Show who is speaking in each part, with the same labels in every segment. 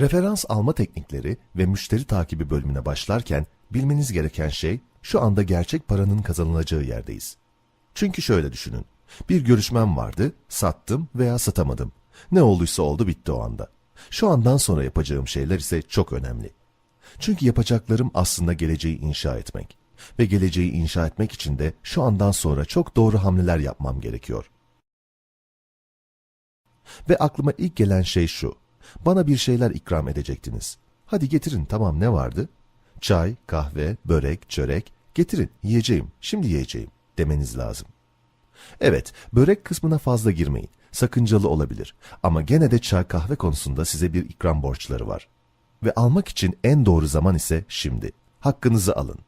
Speaker 1: Referans alma teknikleri ve müşteri takibi bölümüne başlarken bilmeniz gereken şey şu anda gerçek paranın kazanılacağı yerdeyiz. Çünkü şöyle düşünün. Bir görüşmem vardı, sattım veya satamadım. Ne olduysa oldu bitti o anda. Şu andan sonra yapacağım şeyler ise çok önemli. Çünkü yapacaklarım aslında geleceği inşa etmek. Ve geleceği inşa etmek için de şu andan sonra çok doğru hamleler yapmam gerekiyor. Ve aklıma ilk gelen şey şu. Bana bir şeyler ikram edecektiniz. Hadi getirin tamam ne vardı? Çay, kahve, börek, çörek. Getirin yiyeceğim, şimdi yiyeceğim demeniz lazım. Evet, börek kısmına fazla girmeyin. Sakıncalı olabilir. Ama gene de çay kahve konusunda size bir ikram borçları var. Ve almak için en doğru zaman ise şimdi. Hakkınızı alın.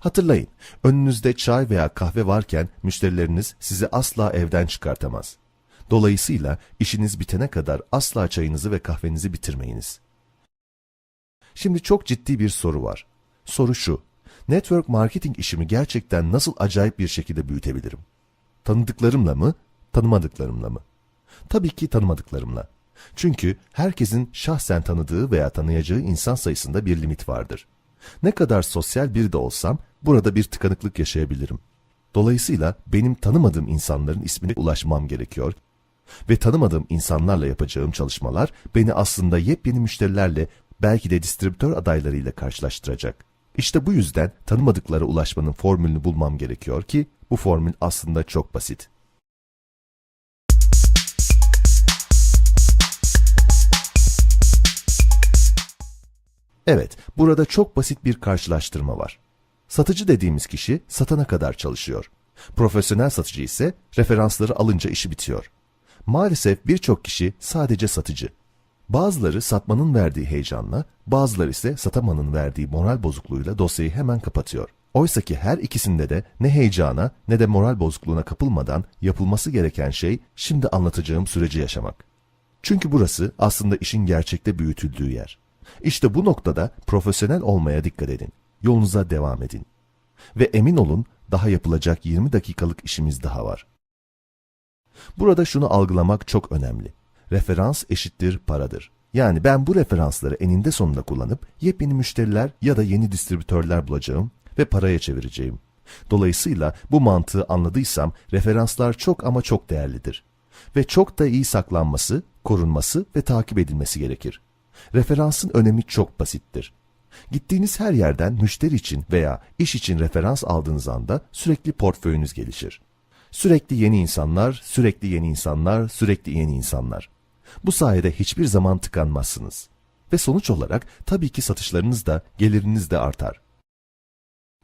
Speaker 1: Hatırlayın, önünüzde çay veya kahve varken müşterileriniz sizi asla evden çıkartamaz. Dolayısıyla işiniz bitene kadar asla çayınızı ve kahvenizi bitirmeyiniz. Şimdi çok ciddi bir soru var. Soru şu. Network marketing işimi gerçekten nasıl acayip bir şekilde büyütebilirim? Tanıdıklarımla mı, tanımadıklarımla mı? Tabii ki tanımadıklarımla. Çünkü herkesin şahsen tanıdığı veya tanıyacağı insan sayısında bir limit vardır. Ne kadar sosyal biri de olsam burada bir tıkanıklık yaşayabilirim. Dolayısıyla benim tanımadığım insanların ismine ulaşmam gerekiyor ve tanımadığım insanlarla yapacağım çalışmalar beni aslında yepyeni müşterilerle belki de distribütör adaylarıyla karşılaştıracak. İşte bu yüzden tanımadıklara ulaşmanın formülünü bulmam gerekiyor ki bu formül aslında çok basit. Evet, burada çok basit bir karşılaştırma var. Satıcı dediğimiz kişi satana kadar çalışıyor. Profesyonel satıcı ise referansları alınca işi bitiyor. Maalesef birçok kişi sadece satıcı. Bazıları satmanın verdiği heyecanla, bazıları ise satamanın verdiği moral bozukluğuyla dosyayı hemen kapatıyor. Oysa ki her ikisinde de ne heyecana ne de moral bozukluğuna kapılmadan yapılması gereken şey şimdi anlatacağım süreci yaşamak. Çünkü burası aslında işin gerçekte büyütüldüğü yer. İşte bu noktada profesyonel olmaya dikkat edin. Yolunuza devam edin. Ve emin olun daha yapılacak 20 dakikalık işimiz daha var. Burada şunu algılamak çok önemli. Referans eşittir paradır. Yani ben bu referansları eninde sonunda kullanıp yepyeni müşteriler ya da yeni distribütörler bulacağım ve paraya çevireceğim. Dolayısıyla bu mantığı anladıysam referanslar çok ama çok değerlidir. Ve çok da iyi saklanması, korunması ve takip edilmesi gerekir. Referansın önemi çok basittir. Gittiğiniz her yerden müşteri için veya iş için referans aldığınız anda sürekli portföyünüz gelişir. Sürekli yeni insanlar, sürekli yeni insanlar, sürekli yeni insanlar. Bu sayede hiçbir zaman tıkanmazsınız. Ve sonuç olarak tabii ki satışlarınız da, geliriniz de artar.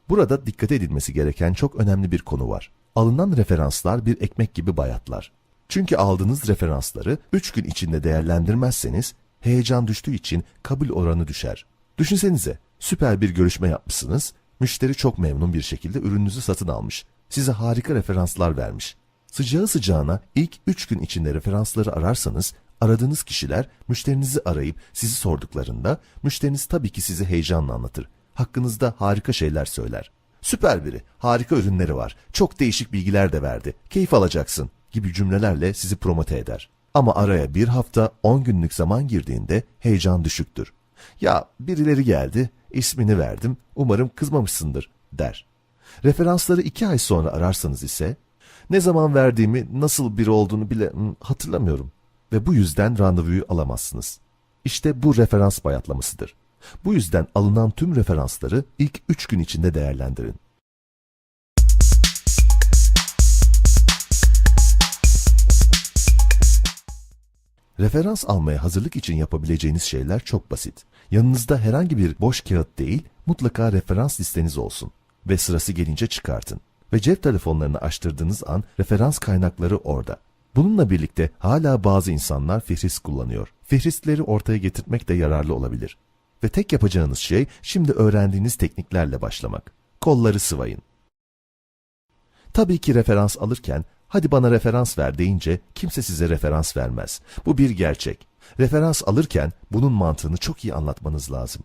Speaker 1: Burada dikkat edilmesi gereken çok önemli bir konu var. Alınan referanslar bir ekmek gibi bayatlar. Çünkü aldığınız referansları 3 gün içinde değerlendirmezseniz heyecan düştüğü için kabul oranı düşer. Düşünsenize, süper bir görüşme yapmışsınız, müşteri çok memnun bir şekilde ürününüzü satın almış, size harika referanslar vermiş. Sıcağı sıcağına ilk 3 gün içinde referansları ararsanız, aradığınız kişiler müşterinizi arayıp sizi sorduklarında, müşteriniz tabii ki sizi heyecanla anlatır. Hakkınızda harika şeyler söyler. Süper biri, harika ürünleri var, çok değişik bilgiler de verdi, keyif alacaksın gibi cümlelerle sizi promote eder. Ama araya bir hafta 10 günlük zaman girdiğinde heyecan düşüktür. Ya birileri geldi, ismini verdim, umarım kızmamışsındır der. Referansları iki ay sonra ararsanız ise ne zaman verdiğimi, nasıl biri olduğunu bile hatırlamıyorum ve bu yüzden randevuyu alamazsınız. İşte bu referans bayatlamasıdır. Bu yüzden alınan tüm referansları ilk 3 gün içinde değerlendirin. Referans almaya hazırlık için yapabileceğiniz şeyler çok basit. Yanınızda herhangi bir boş kağıt değil, mutlaka referans listeniz olsun ve sırası gelince çıkartın. Ve cep telefonlarını açtırdığınız an referans kaynakları orada. Bununla birlikte hala bazı insanlar fihris kullanıyor. Fihristleri ortaya getirmek de yararlı olabilir. Ve tek yapacağınız şey şimdi öğrendiğiniz tekniklerle başlamak. Kolları sıvayın. Tabii ki referans alırken hadi bana referans ver deyince kimse size referans vermez. Bu bir gerçek. Referans alırken bunun mantığını çok iyi anlatmanız lazım.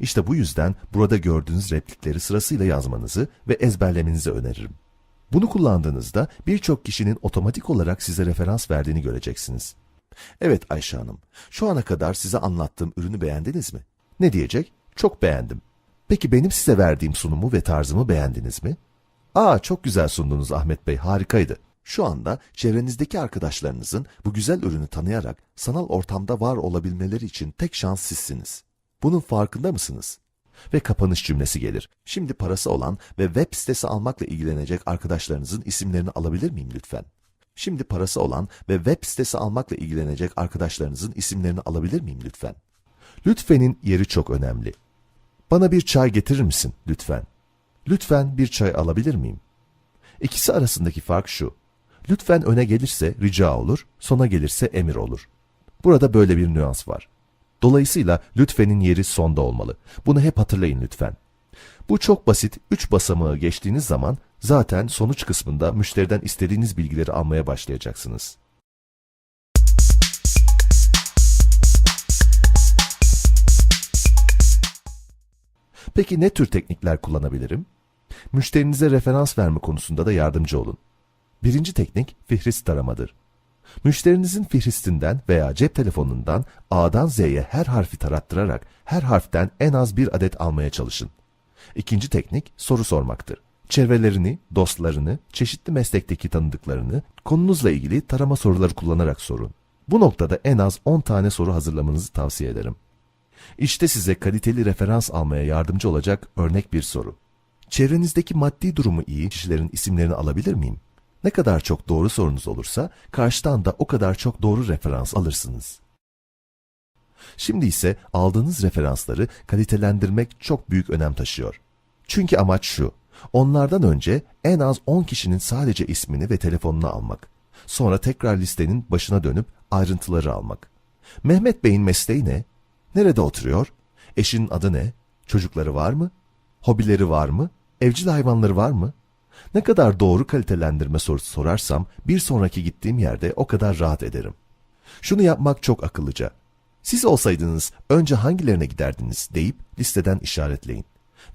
Speaker 1: İşte bu yüzden burada gördüğünüz replikleri sırasıyla yazmanızı ve ezberlemenizi öneririm. Bunu kullandığınızda birçok kişinin otomatik olarak size referans verdiğini göreceksiniz. Evet Ayşe Hanım, şu ana kadar size anlattığım ürünü beğendiniz mi? Ne diyecek? Çok beğendim. Peki benim size verdiğim sunumu ve tarzımı beğendiniz mi? Aa çok güzel sundunuz Ahmet Bey, harikaydı. Şu anda çevrenizdeki arkadaşlarınızın bu güzel ürünü tanıyarak sanal ortamda var olabilmeleri için tek şans sizsiniz. Bunun farkında mısınız? Ve kapanış cümlesi gelir. Şimdi parası olan ve web sitesi almakla ilgilenecek arkadaşlarınızın isimlerini alabilir miyim lütfen? Şimdi parası olan ve web sitesi almakla ilgilenecek arkadaşlarınızın isimlerini alabilir miyim lütfen? Lütfenin yeri çok önemli. Bana bir çay getirir misin lütfen? Lütfen bir çay alabilir miyim? İkisi arasındaki fark şu. Lütfen öne gelirse rica olur, sona gelirse emir olur. Burada böyle bir nüans var. Dolayısıyla lütfenin yeri sonda olmalı. Bunu hep hatırlayın lütfen. Bu çok basit 3 basamağı geçtiğiniz zaman zaten sonuç kısmında müşteriden istediğiniz bilgileri almaya başlayacaksınız. Peki ne tür teknikler kullanabilirim? Müşterinize referans verme konusunda da yardımcı olun. Birinci teknik fihrist taramadır. Müşterinizin fihristinden veya cep telefonundan A'dan Z'ye her harfi tarattırarak her harften en az bir adet almaya çalışın. İkinci teknik soru sormaktır. Çevrelerini, dostlarını, çeşitli meslekteki tanıdıklarını konunuzla ilgili tarama soruları kullanarak sorun. Bu noktada en az 10 tane soru hazırlamanızı tavsiye ederim. İşte size kaliteli referans almaya yardımcı olacak örnek bir soru. Çevrenizdeki maddi durumu iyi kişilerin isimlerini alabilir miyim? Ne kadar çok doğru sorunuz olursa karşıdan da o kadar çok doğru referans alırsınız. Şimdi ise aldığınız referansları kalitelendirmek çok büyük önem taşıyor. Çünkü amaç şu, onlardan önce en az 10 kişinin sadece ismini ve telefonunu almak. Sonra tekrar listenin başına dönüp ayrıntıları almak. Mehmet Bey'in mesleği ne? Nerede oturuyor? Eşinin adı ne? Çocukları var mı? Hobileri var mı? Evcil hayvanları var mı? Ne kadar doğru kalitelendirme sorusu sorarsam bir sonraki gittiğim yerde o kadar rahat ederim. Şunu yapmak çok akıllıca. Siz olsaydınız önce hangilerine giderdiniz deyip listeden işaretleyin.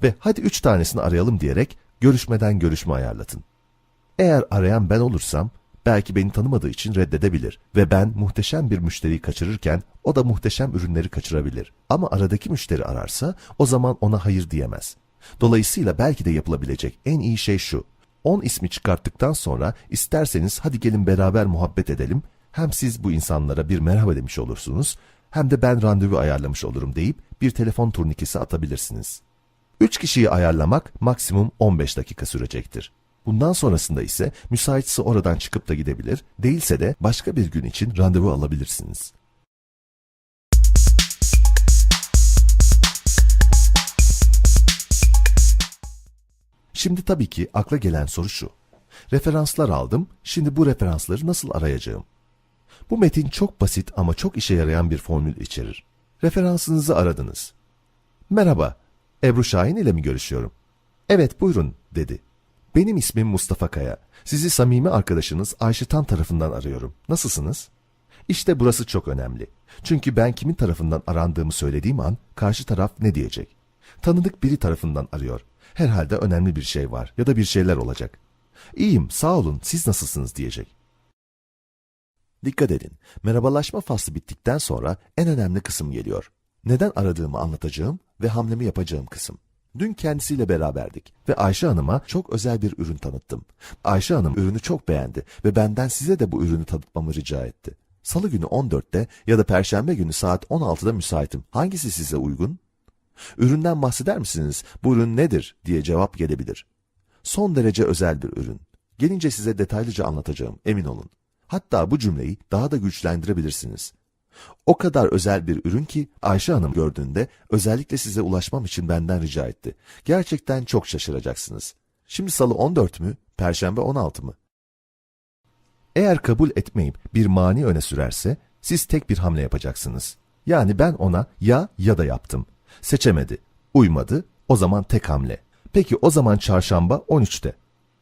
Speaker 1: Ve hadi üç tanesini arayalım diyerek görüşmeden görüşme ayarlatın. Eğer arayan ben olursam belki beni tanımadığı için reddedebilir ve ben muhteşem bir müşteriyi kaçırırken o da muhteşem ürünleri kaçırabilir. Ama aradaki müşteri ararsa o zaman ona hayır diyemez. Dolayısıyla belki de yapılabilecek en iyi şey şu. 10 ismi çıkarttıktan sonra isterseniz hadi gelin beraber muhabbet edelim. Hem siz bu insanlara bir merhaba demiş olursunuz hem de ben randevu ayarlamış olurum deyip bir telefon turnikesi atabilirsiniz. 3 kişiyi ayarlamak maksimum 15 dakika sürecektir. Bundan sonrasında ise müsaitse oradan çıkıp da gidebilir, değilse de başka bir gün için randevu alabilirsiniz. Şimdi tabii ki akla gelen soru şu. Referanslar aldım, şimdi bu referansları nasıl arayacağım? Bu metin çok basit ama çok işe yarayan bir formül içerir. Referansınızı aradınız. Merhaba, Ebru Şahin ile mi görüşüyorum? Evet buyurun, dedi. Benim ismim Mustafa Kaya. Sizi samimi arkadaşınız Ayşe Tan tarafından arıyorum. Nasılsınız? İşte burası çok önemli. Çünkü ben kimin tarafından arandığımı söylediğim an karşı taraf ne diyecek? Tanıdık biri tarafından arıyor. Herhalde önemli bir şey var ya da bir şeyler olacak. İyiyim, sağ olun, siz nasılsınız diyecek. Dikkat edin, merhabalaşma faslı bittikten sonra en önemli kısım geliyor. Neden aradığımı anlatacağım ve hamlemi yapacağım kısım. Dün kendisiyle beraberdik ve Ayşe Hanım'a çok özel bir ürün tanıttım. Ayşe Hanım ürünü çok beğendi ve benden size de bu ürünü tanıtmamı rica etti. Salı günü 14'te ya da Perşembe günü saat 16'da müsaitim. Hangisi size uygun? Üründen bahseder misiniz? Bu ürün nedir? diye cevap gelebilir. Son derece özel bir ürün. Gelince size detaylıca anlatacağım, emin olun. Hatta bu cümleyi daha da güçlendirebilirsiniz. O kadar özel bir ürün ki Ayşe Hanım gördüğünde özellikle size ulaşmam için benden rica etti. Gerçekten çok şaşıracaksınız. Şimdi salı 14 mü, perşembe 16 mı? Eğer kabul etmeyip bir mani öne sürerse siz tek bir hamle yapacaksınız. Yani ben ona ya ya da yaptım. Seçemedi, uymadı, o zaman tek hamle. Peki o zaman çarşamba 13'te.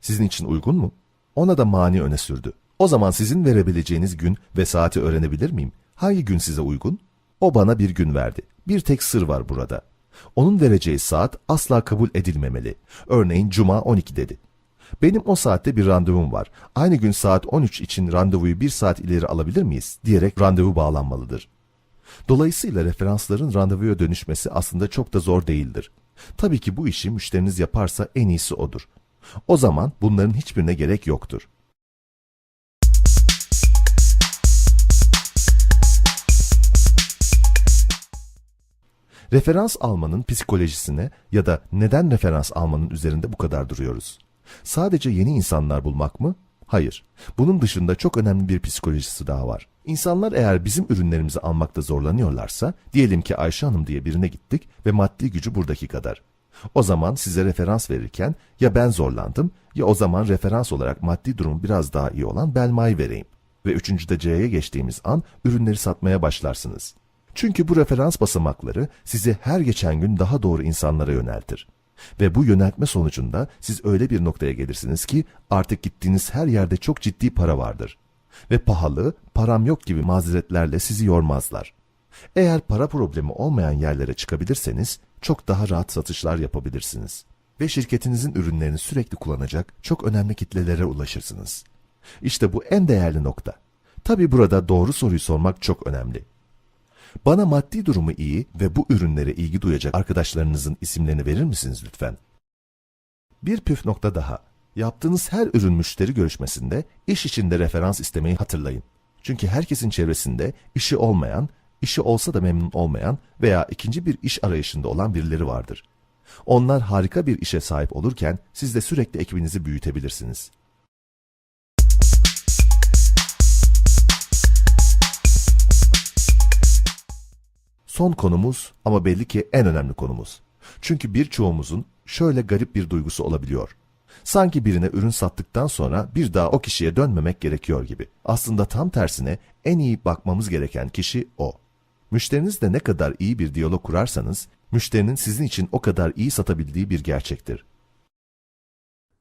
Speaker 1: Sizin için uygun mu? Ona da mani öne sürdü. O zaman sizin verebileceğiniz gün ve saati öğrenebilir miyim? Hangi gün size uygun? O bana bir gün verdi. Bir tek sır var burada. Onun vereceği saat asla kabul edilmemeli. Örneğin cuma 12 dedi. Benim o saatte bir randevum var. Aynı gün saat 13 için randevuyu bir saat ileri alabilir miyiz? diyerek randevu bağlanmalıdır. Dolayısıyla referansların randevuya dönüşmesi aslında çok da zor değildir. Tabii ki bu işi müşteriniz yaparsa en iyisi odur. O zaman bunların hiçbirine gerek yoktur. Referans almanın psikolojisine ya da neden referans almanın üzerinde bu kadar duruyoruz? Sadece yeni insanlar bulmak mı? Hayır. Bunun dışında çok önemli bir psikolojisi daha var. İnsanlar eğer bizim ürünlerimizi almakta zorlanıyorlarsa, diyelim ki Ayşe Hanım diye birine gittik ve maddi gücü buradaki kadar. O zaman size referans verirken ya ben zorlandım ya o zaman referans olarak maddi durumu biraz daha iyi olan Belma'yı vereyim. Ve üçüncüde C'ye geçtiğimiz an ürünleri satmaya başlarsınız. Çünkü bu referans basamakları sizi her geçen gün daha doğru insanlara yöneltir. Ve bu yöneltme sonucunda siz öyle bir noktaya gelirsiniz ki artık gittiğiniz her yerde çok ciddi para vardır. Ve pahalı, param yok gibi mazeretlerle sizi yormazlar. Eğer para problemi olmayan yerlere çıkabilirseniz çok daha rahat satışlar yapabilirsiniz. Ve şirketinizin ürünlerini sürekli kullanacak çok önemli kitlelere ulaşırsınız. İşte bu en değerli nokta. Tabi burada doğru soruyu sormak çok önemli. Bana maddi durumu iyi ve bu ürünlere ilgi duyacak arkadaşlarınızın isimlerini verir misiniz lütfen? Bir püf nokta daha. Yaptığınız her ürün müşteri görüşmesinde iş içinde referans istemeyi hatırlayın. Çünkü herkesin çevresinde işi olmayan, işi olsa da memnun olmayan veya ikinci bir iş arayışında olan birileri vardır. Onlar harika bir işe sahip olurken siz de sürekli ekibinizi büyütebilirsiniz. Son konumuz ama belli ki en önemli konumuz. Çünkü birçoğumuzun şöyle garip bir duygusu olabiliyor. Sanki birine ürün sattıktan sonra bir daha o kişiye dönmemek gerekiyor gibi. Aslında tam tersine en iyi bakmamız gereken kişi o. Müşterinizle ne kadar iyi bir diyalog kurarsanız, müşterinin sizin için o kadar iyi satabildiği bir gerçektir.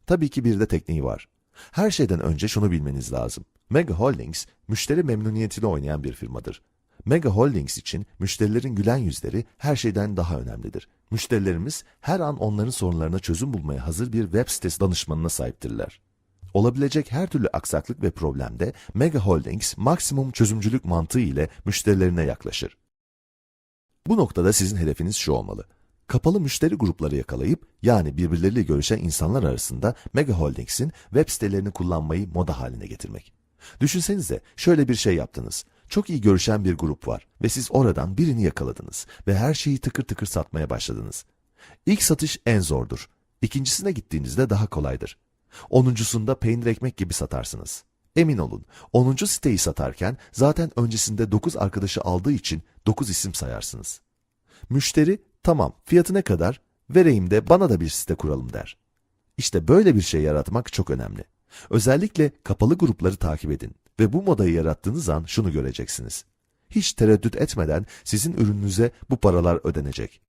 Speaker 1: Tabii ki bir de tekniği var. Her şeyden önce şunu bilmeniz lazım. Mega Holdings, müşteri memnuniyetini oynayan bir firmadır. Mega Holdings için müşterilerin gülen yüzleri her şeyden daha önemlidir. Müşterilerimiz her an onların sorunlarına çözüm bulmaya hazır bir web sitesi danışmanına sahiptirler. Olabilecek her türlü aksaklık ve problemde Mega Holdings maksimum çözümcülük mantığı ile müşterilerine yaklaşır. Bu noktada sizin hedefiniz şu olmalı. Kapalı müşteri grupları yakalayıp yani birbirleriyle görüşen insanlar arasında Mega Holdings'in web sitelerini kullanmayı moda haline getirmek. Düşünsenize şöyle bir şey yaptınız. Çok iyi görüşen bir grup var ve siz oradan birini yakaladınız ve her şeyi tıkır tıkır satmaya başladınız. İlk satış en zordur. İkincisine gittiğinizde daha kolaydır. Onuncusunda peynir ekmek gibi satarsınız. Emin olun, 10. siteyi satarken zaten öncesinde 9 arkadaşı aldığı için 9 isim sayarsınız. Müşteri, tamam fiyatı ne kadar, vereyim de bana da bir site kuralım der. İşte böyle bir şey yaratmak çok önemli. Özellikle kapalı grupları takip edin ve bu modayı yarattığınız an şunu göreceksiniz. Hiç tereddüt etmeden sizin ürününüze bu paralar ödenecek.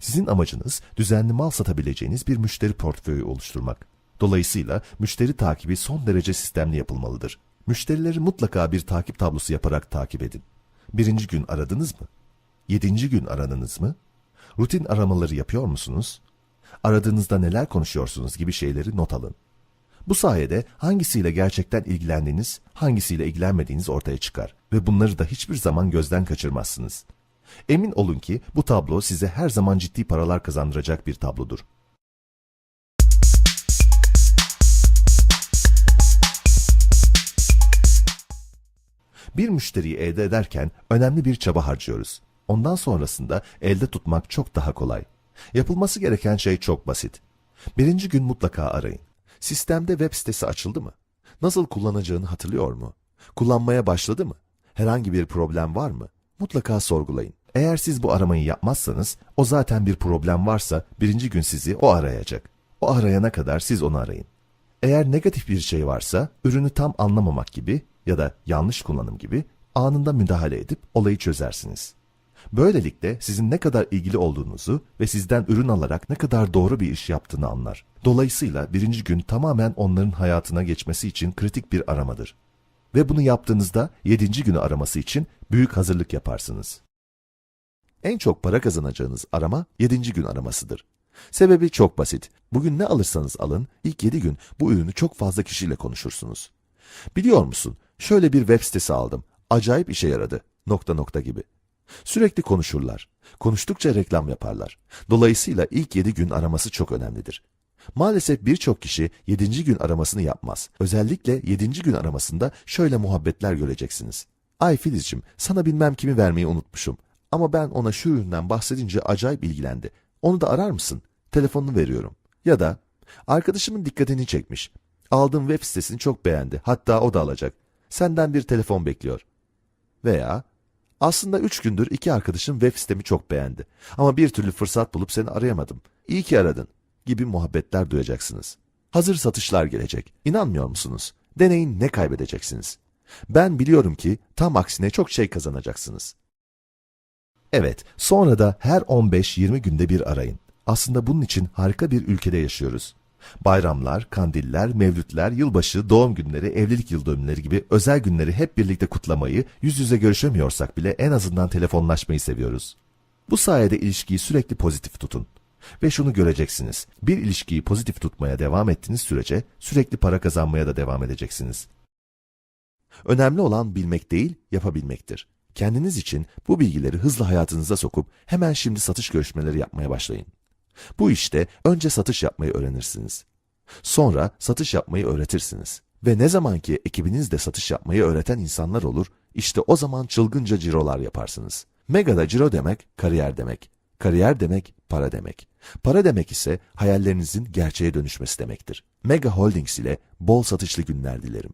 Speaker 1: Sizin amacınız düzenli mal satabileceğiniz bir müşteri portföyü oluşturmak. Dolayısıyla müşteri takibi son derece sistemli yapılmalıdır. Müşterileri mutlaka bir takip tablosu yaparak takip edin. Birinci gün aradınız mı? Yedinci gün aradınız mı? Rutin aramaları yapıyor musunuz? Aradığınızda neler konuşuyorsunuz gibi şeyleri not alın. Bu sayede hangisiyle gerçekten ilgilendiğiniz, hangisiyle ilgilenmediğiniz ortaya çıkar ve bunları da hiçbir zaman gözden kaçırmazsınız. Emin olun ki bu tablo size her zaman ciddi paralar kazandıracak bir tablodur. Bir müşteriyi elde ederken önemli bir çaba harcıyoruz. Ondan sonrasında elde tutmak çok daha kolay. Yapılması gereken şey çok basit. Birinci gün mutlaka arayın. Sistemde web sitesi açıldı mı? Nasıl kullanacağını hatırlıyor mu? Kullanmaya başladı mı? Herhangi bir problem var mı? Mutlaka sorgulayın. Eğer siz bu aramayı yapmazsanız, o zaten bir problem varsa birinci gün sizi o arayacak. O arayana kadar siz onu arayın. Eğer negatif bir şey varsa, ürünü tam anlamamak gibi ya da yanlış kullanım gibi anında müdahale edip olayı çözersiniz. Böylelikle sizin ne kadar ilgili olduğunuzu ve sizden ürün alarak ne kadar doğru bir iş yaptığını anlar. Dolayısıyla birinci gün tamamen onların hayatına geçmesi için kritik bir aramadır. Ve bunu yaptığınızda yedinci günü araması için büyük hazırlık yaparsınız. En çok para kazanacağınız arama yedinci gün aramasıdır. Sebebi çok basit. Bugün ne alırsanız alın, ilk 7 gün bu ürünü çok fazla kişiyle konuşursunuz. Biliyor musun? Şöyle bir web sitesi aldım. Acayip işe yaradı. Nokta nokta gibi. Sürekli konuşurlar. Konuştukça reklam yaparlar. Dolayısıyla ilk 7 gün araması çok önemlidir. Maalesef birçok kişi 7. gün aramasını yapmaz. Özellikle 7. gün aramasında şöyle muhabbetler göreceksiniz. Ay Filizcim, sana bilmem kimi vermeyi unutmuşum. Ama ben ona şu üründen bahsedince acayip ilgilendi. Onu da arar mısın? Telefonunu veriyorum. Ya da arkadaşımın dikkatini çekmiş. Aldığım web sitesini çok beğendi. Hatta o da alacak. Senden bir telefon bekliyor. Veya aslında üç gündür iki arkadaşım web sitemi çok beğendi. Ama bir türlü fırsat bulup seni arayamadım. İyi ki aradın gibi muhabbetler duyacaksınız. Hazır satışlar gelecek. İnanmıyor musunuz? Deneyin ne kaybedeceksiniz? Ben biliyorum ki tam aksine çok şey kazanacaksınız. Evet, sonra da her 15-20 günde bir arayın. Aslında bunun için harika bir ülkede yaşıyoruz. Bayramlar, kandiller, mevlütler, yılbaşı, doğum günleri, evlilik yıl dönümleri gibi özel günleri hep birlikte kutlamayı, yüz yüze görüşemiyorsak bile en azından telefonlaşmayı seviyoruz. Bu sayede ilişkiyi sürekli pozitif tutun. Ve şunu göreceksiniz. Bir ilişkiyi pozitif tutmaya devam ettiğiniz sürece sürekli para kazanmaya da devam edeceksiniz. Önemli olan bilmek değil, yapabilmektir. Kendiniz için bu bilgileri hızla hayatınıza sokup hemen şimdi satış görüşmeleri yapmaya başlayın. Bu işte önce satış yapmayı öğrenirsiniz. Sonra satış yapmayı öğretirsiniz. Ve ne zaman ki ekibinizde satış yapmayı öğreten insanlar olur, işte o zaman çılgınca cirolar yaparsınız. Mega'da ciro demek kariyer demek. Kariyer demek para demek. Para demek ise hayallerinizin gerçeğe dönüşmesi demektir. Mega Holdings ile bol satışlı günler dilerim.